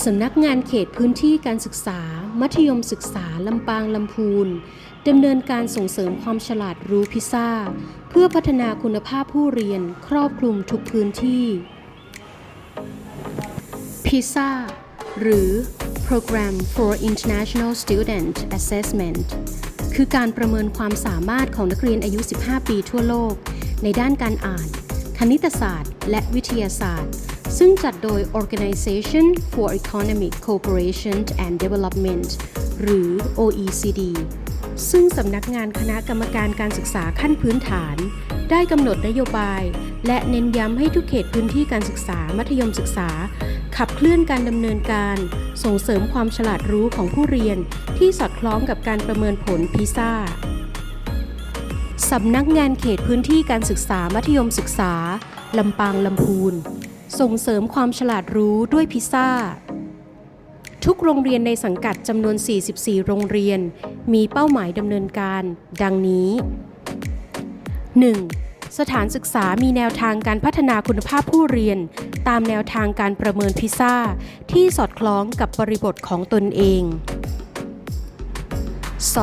สำนักงานเขตพื้นที่การศึกษา มัธยมศึกษา ลำปางลำพูนดำเนินการส่งเสริมความฉลาดรู้พิซ่า เพื่อพัฒนาคุณภาพผู้เรียนครอบคลุมทุกพื้นที่พิซ่าหรือ Program for International Student Assessment คือการประเมินความสามารถของนักเรียนอายุ 15 ปีทั่วโลก ในด้านการอ่าน คณิตศาสตร์ และวิทยาศาสตร์ ซึ่งจัดโดย Organization for Economic Cooperation and Development หรือ OECD ซึ่งสำนักงานคณะกรรมการการศึกษาขั้นพื้นฐาน ได้กำหนดนโยบาย และเน้นย้ำให้ทุกเขตพื้นที่การศึกษามัธยมศึกษา ขับเคลื่อนการดำเนินการ ส่งเสริมความฉลาดรู้ของผู้เรียน ที่สอดคล้องกับการประเมินผลพิซ่าสำนักงานเขตพื้นที่การศึกษามัธยมศึกษา ลำปางลำพูน ส่งเสริมความฉลาดรู้ด้วยพิซซ่า ทุกโรงเรียนในสังกัดจำนวน 44 โรงเรียน มีเป้าหมายดำเนินการ ดังนี้ 1. สถานศึกษามีแนวทางการพัฒนาคุณภาพผู้เรียน ตามแนวทางการประเมินพิซซ่า ที่สอดคล้องกับบริบทของตนเอง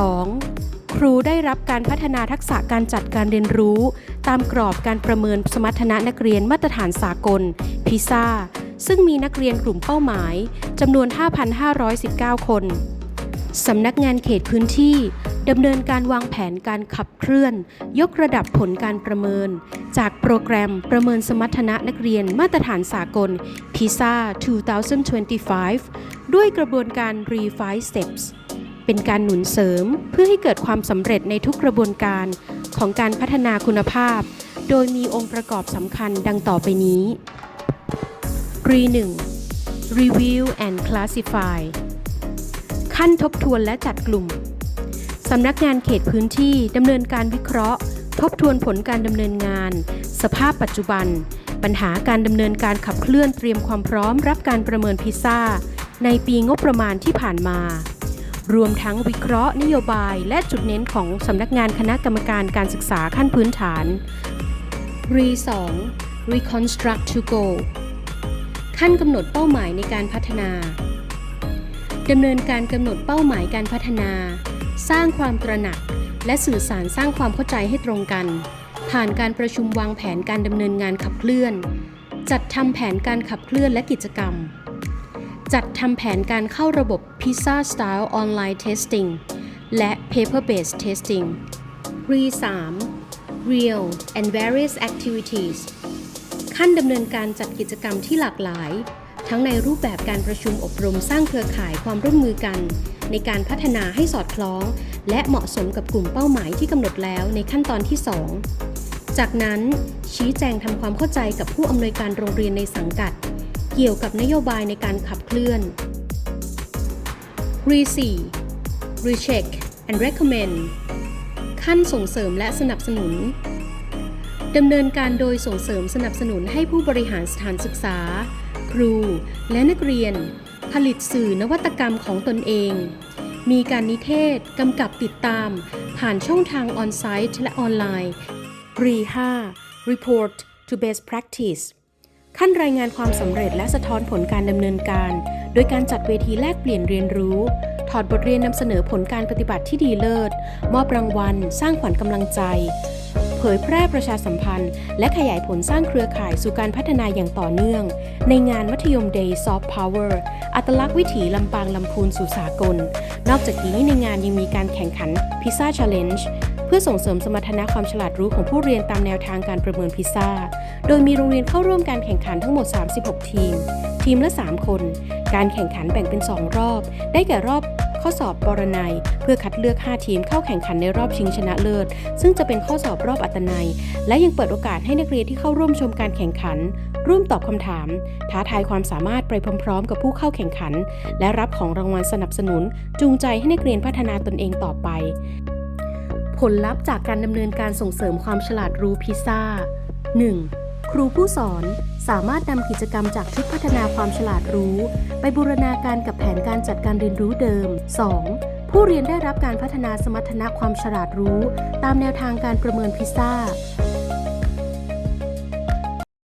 2. ครูได้รับการพัฒนาทักษะการจัดการเรียนรู้ ตามกรอบการประเมินสมรรถนะนักเรียนมาตรฐานสากล พิซ่า ซึ่งมีนักเรียนกลุ่มเป้าหมายจำนวน 5,519 คนสำนักงานเขตพื้นที่ดำเนินการวางแผนการขับเคลื่อน ยกระดับผลการประเมิน จากโปรแกรมประเมินสมรรถนะนักเรียนมาตรฐานสากล PISA 2025 ด้วยกระบวนการ Refine Steps เป็นการหนุนเสริมเพื่อให้เกิดความสำเร็จในทุกกระบวนการของการพัฒนาคุณภาพ โดยมีองค์ประกอบสำคัญดังต่อไปนี้ Re 1 Review and Classify ขั้นทบทวนและจัดกลุ่มสำนักงานเขตพื้นที่ดำเนินการวิเคราะห์ ทบทวนผลการดำเนินงาน สภาพปัจจุบัน ปัญหาการดำเนินการขับเคลื่อนเตรียมความพร้อมรับการประเมินพิซซ่าในปีงบประมาณที่ผ่านมา รวมทั้งวิเคราะห์นโยบายและจุดเน้นของสำนักงานคณะกรรมการการศึกษาขั้นพื้นฐาน Re 2 Reconstruct to Go ขั้นกำหนดเป้าหมายในการพัฒนาดำเนินการกำหนดเป้าหมายการพัฒนา สร้างความตระหนัก และสื่อสารสร้างความเข้าใจให้ตรงกัน ผ่านการประชุมวางแผนการดำเนินงานขับเคลื่อน จัดทำแผนการขับเคลื่อนและกิจกรรม จัดทำแผนการเข้าระบบ PISA Style Online Testing และ Paper Based Testing Re 3 Real and Various Activities ขั้นดำเนินการจัดกิจกรรมที่หลากหลาย ทั้งในรูปแบบการประชุมอบรมสร้างเครือข่ายความร่วมมือกัน ในการพัฒนาให้สอดคล้อง และเหมาะสมกับกลุ่มเป้าหมายที่กำหนดแล้วในขั้นตอนที่ 2 จากนั้นชี้แจงทำความเข้าใจกับผู้อำนวยการโรงเรียนในสังกัด เกี่ยวกับนโยบายในการขับเคลื่อน Re 4 Recheck and Recommend ขั้นส่งเสริมและสนับสนุนดำเนินการโดยส่งเสริมสนับสนุนให้ผู้บริหารสถานศึกษา ครู และนักเรียน ผลิตสื่อนวัตกรรมของตนเอง มีการนิเทศกำกับติดตาม ผ่านช่องทางออนไซต์และออนไลน์ Re 5 Report to Best Practice ขั้นรายงานความสำเร็จและสะท้อนผลการดำเนินการ โดยการจัดเวทีแลกเปลี่ยนเรียนรู้ ถอดบทเรียนนำเสนอผลการปฏิบัติที่ดีเลิศ มอบรางวัล สร้างขวัญกำลังใจ เผยแพร่ประชาสัมพันธ์ และขยายผลสร้างเครือข่ายสู่การพัฒนาอย่างต่อเนื่อง ในงานมัธยม Day Soft Power อัตลักษณ์วิถีลำปางลำพูนสู่สากล นอกจากนี้ในงานยังมีการแข่งขัน Pizza Challenge เพื่อส่งเสริมสมรรถนะความฉลาดรู้ของผู้เรียนตามแนวทางการประเมินพิซซ่า โดยมีโรงเรียนเข้าร่วมการแข่งขันทั้งหมด 36 ทีม ทีมละ 3 คน การแข่งขันแบ่งเป็น 2 รอบ ได้แก่รอบข้อสอบปรนัย เพื่อคัดเลือก 5 ทีมเข้าแข่งขันในรอบชิงชนะเลิศ ซึ่งจะเป็นข้อสอบรอบอัตนัย และยังเปิดโอกาสให้นักเรียนที่เข้าร่วมชมการแข่งขัน ร่วมตอบคำถาม ท้าทายความสามารถไปพร้อมๆ กับผู้เข้าแข่งขัน และรับของรางวัลสนับสนุน จูงใจให้นักเรียนพัฒนาตนเองต่อไป ผลลัพธ์จากการดำเนินการส่งเสริมความฉลาดรู้พิซซ่า 1. ครูผู้สอนสามารถนำกิจกรรมจากชุดพัฒนาความฉลาดรู้ ไปบูรณาการกับแผนการจัดการเรียนรู้เดิม 2. ผู้เรียนได้รับการพัฒนาสมรรถนะความฉลาดรู้ ตามแนวทางการประเมินพิซซ่า